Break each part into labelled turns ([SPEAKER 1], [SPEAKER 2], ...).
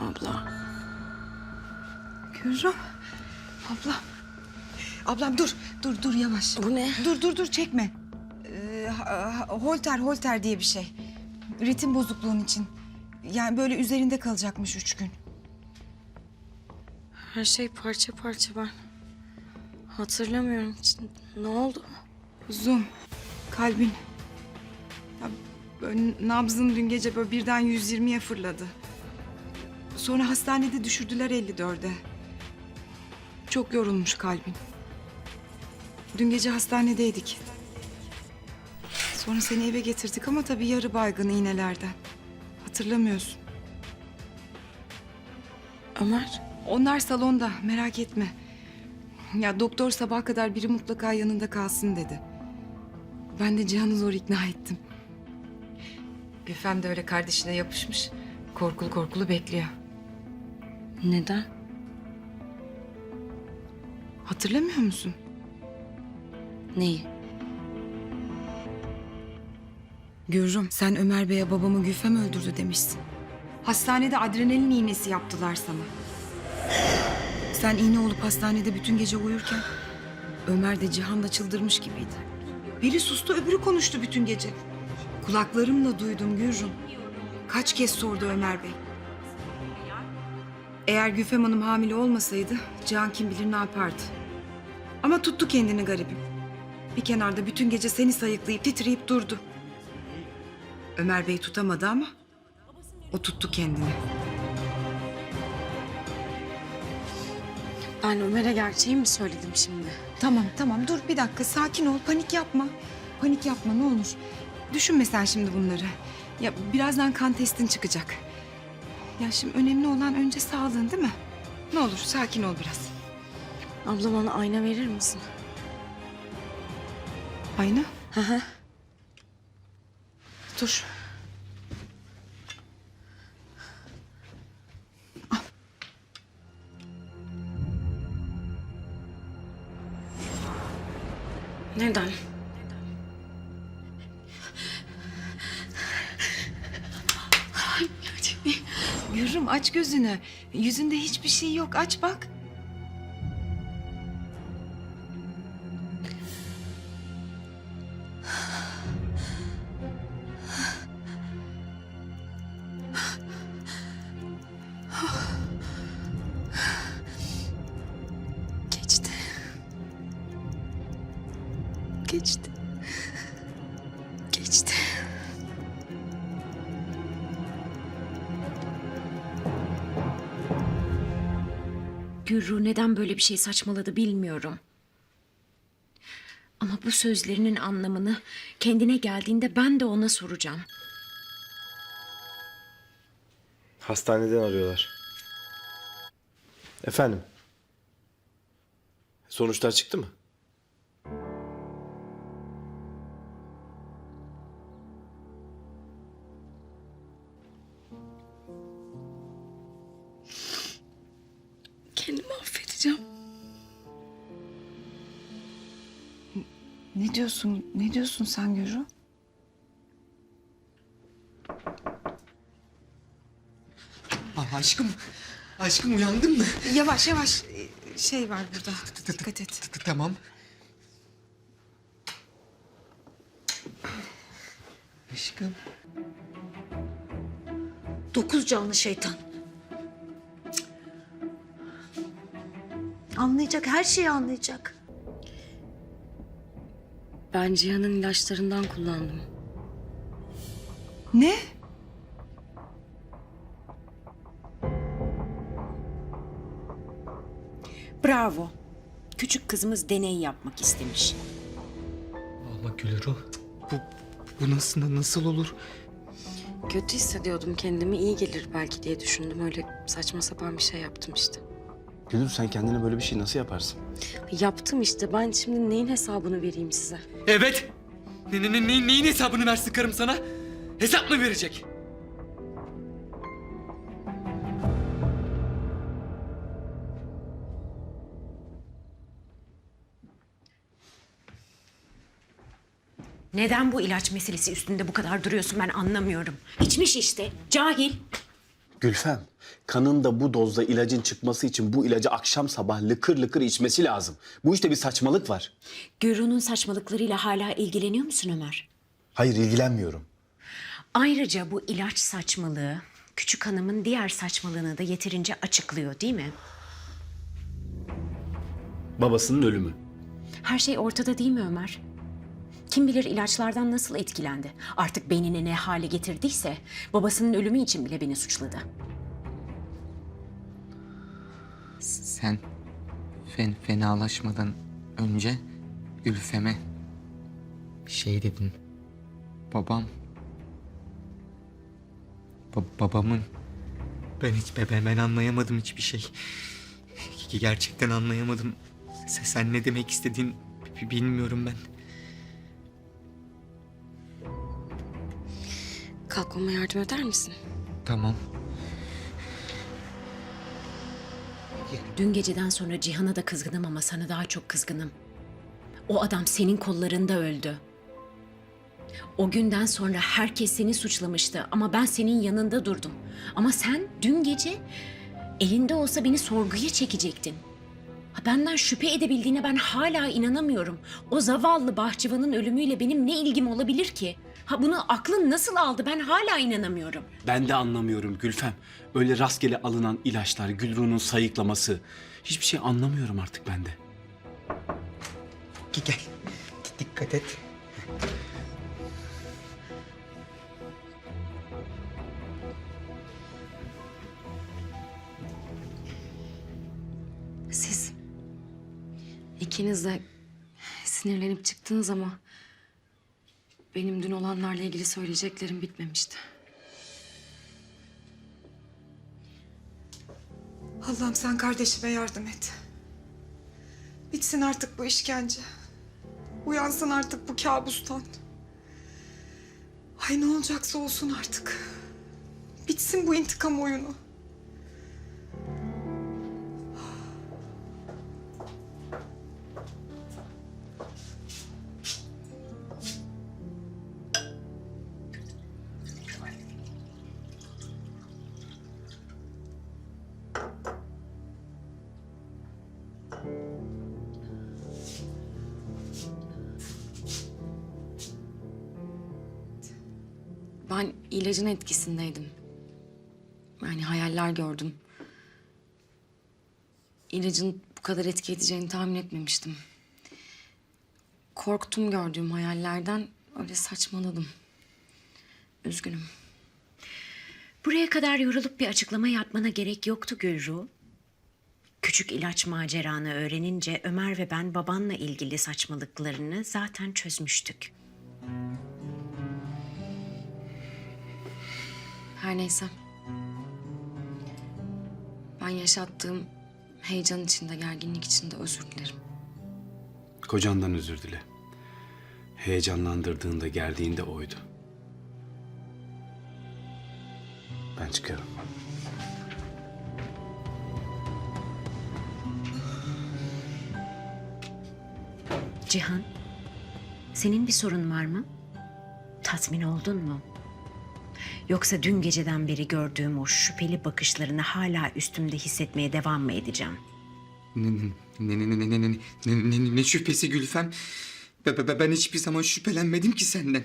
[SPEAKER 1] Abla.
[SPEAKER 2] Gürüm. Ablam. Ablam dur. Dur dur yavaş.
[SPEAKER 1] Bu ne?
[SPEAKER 2] Dur dur dur çekme. Ee, ha- ha- holter holter diye bir şey. Ritim bozukluğun için. Yani böyle üzerinde kalacakmış üç gün.
[SPEAKER 1] Her şey parça parça ben. Hatırlamıyorum. Ne oldu?
[SPEAKER 2] Kuzum. Kalbin. Ya böyle nabzın dün gece böyle birden 120'ye fırladı. Sonra hastanede düşürdüler 54'e. Çok yorulmuş kalbin. Dün gece hastanedeydik. Sonra seni eve getirdik ama tabii yarı baygın iğnelerden. Hatırlamıyorsun.
[SPEAKER 1] Ömer.
[SPEAKER 2] Onlar salonda merak etme. Ya doktor sabaha kadar biri mutlaka yanında kalsın dedi. Ben de Cihan'ı zor ikna ettim. Gülfem de öyle kardeşine yapışmış. Korkulu korkulu bekliyor.
[SPEAKER 1] Neden?
[SPEAKER 2] Hatırlamıyor musun?
[SPEAKER 1] Neyi?
[SPEAKER 2] Gürrüm sen Ömer Bey'e babamı Gülfem öldürdü demişsin. Hastanede adrenalin iğnesi yaptılar sana. Sen iğne olup hastanede bütün gece uyurken Ömer de Cihan'la çıldırmış gibiydi. Biri sustu öbürü konuştu bütün gece. Kulaklarımla duydum Gürrüm. Kaç kez sordu Ömer Bey. Eğer Gülfem Hanım hamile olmasaydı Cihan kim bilir ne yapardı. Ama tuttu kendini garibim. Bir kenarda bütün gece seni sayıklayıp titreyip durdu. Ömer Bey tutamadı ama o tuttu kendini.
[SPEAKER 1] Ben Ömer'e gerçeği mi söyledim şimdi?
[SPEAKER 2] Tamam tamam dur bir dakika sakin ol panik yapma. Panik yapma ne olur. Düşünme sen şimdi bunları. Ya birazdan kan testin çıkacak. Ya şimdi önemli olan önce sağlığın değil mi? Ne olur sakin ol biraz.
[SPEAKER 1] Abla bana ayna verir misin?
[SPEAKER 2] Ayna.
[SPEAKER 1] Hı hı.
[SPEAKER 2] Dur.
[SPEAKER 1] Neden?
[SPEAKER 2] Yürürüm aç gözünü. Yüzünde hiçbir şey yok aç bak.
[SPEAKER 3] Gürru neden böyle bir şey saçmaladı bilmiyorum. Ama bu sözlerinin anlamını kendine geldiğinde ben de ona soracağım.
[SPEAKER 4] Hastaneden arıyorlar. Efendim? Sonuçlar çıktı mı?
[SPEAKER 2] Ne diyorsun? Ne diyorsun sen Gürü?
[SPEAKER 5] Aa, aşkım, aşkım uyandın mı?
[SPEAKER 2] Yavaş yavaş şey var burada. Dikkat et.
[SPEAKER 5] Tamam. Aşkım.
[SPEAKER 6] Dokuz canlı şeytan. Anlayacak, her şeyi anlayacak.
[SPEAKER 1] Ben Cihan'ın ilaçlarından kullandım.
[SPEAKER 2] Ne?
[SPEAKER 3] Bravo. Küçük kızımız deney yapmak istemiş.
[SPEAKER 5] Allah Gülru. Bu, bu nasıl, nasıl olur?
[SPEAKER 1] Kötü hissediyordum kendimi. iyi gelir belki diye düşündüm. Öyle saçma sapan bir şey yaptım işte.
[SPEAKER 4] Gülür sen kendine böyle bir şey nasıl yaparsın?
[SPEAKER 1] Yaptım işte. Ben şimdi neyin hesabını vereyim size?
[SPEAKER 5] Evet. Ne, ne, ne- neyin hesabını versin karım sana? Hesap mı verecek?
[SPEAKER 3] Neden bu ilaç meselesi üstünde bu kadar duruyorsun ben anlamıyorum. İçmiş işte. Cahil.
[SPEAKER 4] Gülfem, kanında bu dozda ilacın çıkması için bu ilacı akşam sabah lıkır lıkır içmesi lazım. Bu işte bir saçmalık var.
[SPEAKER 3] Gürun'un saçmalıklarıyla hala ilgileniyor musun Ömer?
[SPEAKER 4] Hayır ilgilenmiyorum.
[SPEAKER 3] Ayrıca bu ilaç saçmalığı küçük hanımın diğer saçmalığını da yeterince açıklıyor değil mi?
[SPEAKER 4] Babasının ölümü.
[SPEAKER 3] Her şey ortada değil mi Ömer? Kim bilir ilaçlardan nasıl etkilendi. Artık beynini ne hale getirdiyse babasının ölümü için bile beni suçladı.
[SPEAKER 7] Sen fen fenalaşmadan önce Gülfem'e şey dedin. Babam Ba- babamın
[SPEAKER 5] Ben hiç ben, ben anlayamadım hiçbir şey. Gerçekten anlayamadım. Sen, ne demek istediğin bi- bilmiyorum ben.
[SPEAKER 1] Kalkmama yardım eder misin?
[SPEAKER 7] tamam
[SPEAKER 3] Dün geceden sonra Cihan'a da kızgınım ama sana daha çok kızgınım. O adam senin kollarında öldü. O günden sonra herkes seni suçlamıştı ama ben senin yanında durdum. Ama sen dün gece elinde olsa beni sorguya çekecektin. Ha, Benden şüphe edebildiğine ben hala inanamıyorum. O zavallı bahçıvanın ölümüyle benim ne ilgim olabilir ki? Ha bunu aklın nasıl aldı ben hala inanamıyorum.
[SPEAKER 4] Ben de anlamıyorum Gülfem. Öyle rastgele alınan ilaçlar, Gülru'nun sayıklaması. Hiçbir şey anlamıyorum artık ben de.
[SPEAKER 5] Gel, gel. Dikkat et.
[SPEAKER 1] Siz ikiniz de sinirlenip çıktınız ama benim dün olanlarla ilgili söyleyeceklerim bitmemişti.
[SPEAKER 2] Allah'ım sen kardeşime yardım et. Bitsin artık bu işkence. Uyansın artık bu kabustan. Ay ne olacaksa olsun artık. Bitsin bu intikam oyunu.
[SPEAKER 1] Ben ilacın etkisindeydim. Yani hayaller gördüm. İlacın bu kadar etki edeceğini tahmin etmemiştim. Korktum gördüğüm hayallerden öyle saçmaladım. Üzgünüm.
[SPEAKER 3] Buraya kadar yorulup bir açıklama yapmana gerek yoktu Gülru. Küçük ilaç maceranı öğrenince Ömer ve ben babanla ilgili saçmalıklarını zaten çözmüştük.
[SPEAKER 1] Her neyse. Ben yaşattığım heyecan içinde, gerginlik içinde özür dilerim.
[SPEAKER 4] Kocandan özür dile. Heyecanlandırdığında, geldiğinde oydu. Ben çıkıyorum.
[SPEAKER 3] Cihan, senin bir sorun var mı? Tatmin oldun mu? Yoksa dün geceden beri gördüğüm o şüpheli bakışlarını hala üstümde hissetmeye devam mı edeceğim?
[SPEAKER 7] ne ne ne ne ne ne ne ne ne şüphesi Gülfem Be- be- be- ben hiçbir zaman şüphelenmedim ki senden.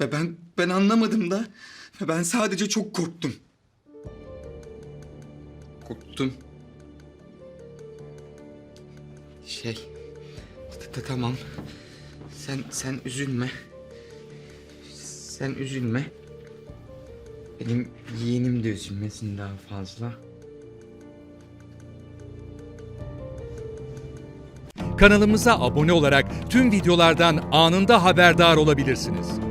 [SPEAKER 7] Ve ben ben anlamadım da. Ve ben sadece çok korktum. Korktum. Şey tamam. Sen sen üzülme. Sen üzülme benim yeğenim de üzülmesin daha fazla.
[SPEAKER 8] Kanalımıza abone olarak tüm videolardan anında haberdar olabilirsiniz.